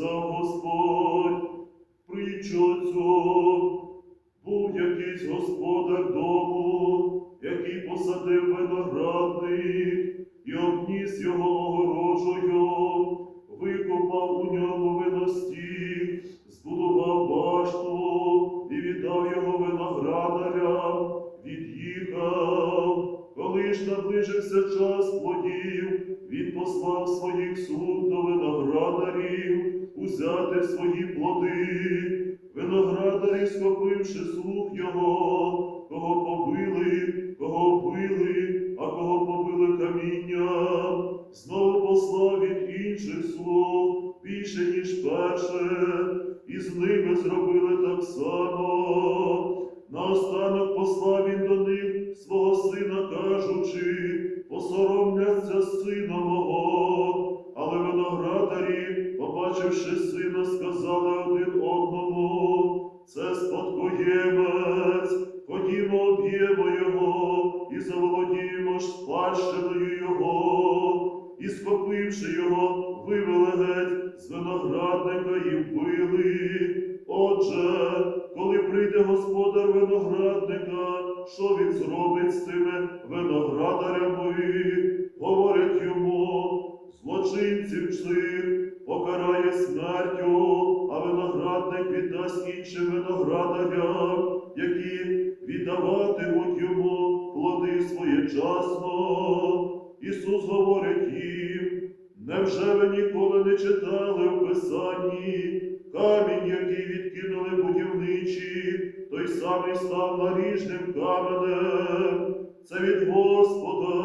сказав Господь, притчу цю, був якийсь господар дому, який посадив виноградник і обніс його огорожею, викопав у ньому виності, збудував башту і віддав його виноградарям, від'їхав. Коли ж наближився час плодів, він послав своїх суд до виноградарів узяти свої плоди. Виноградарі, схопивши слуг його, кого побили, кого били, а кого побили камінням, знову послав від інших слуг більше, ніж перше, і з ними зробили так само. Наостанок послав він до них свого сина, кажучи, побачивши сина, сказали один одному, це спадкоємець, ходімо, об'ємо його і заволодіємо ж спадщиною його, і схопивши його, вивели геть з виноградника і вбили. Отже, коли прийде господар виноградника, що він зробить з цими виноградарями? Говорять смертю, а виноградник віддасть іншим виноградарям, які віддаватимуть йому плоди своєчасно. Ісус говорить їм, невже ви ніколи не читали в Писанні? Камінь, який відкинули будівничі, той самий став наріжним каменем. Це від Господа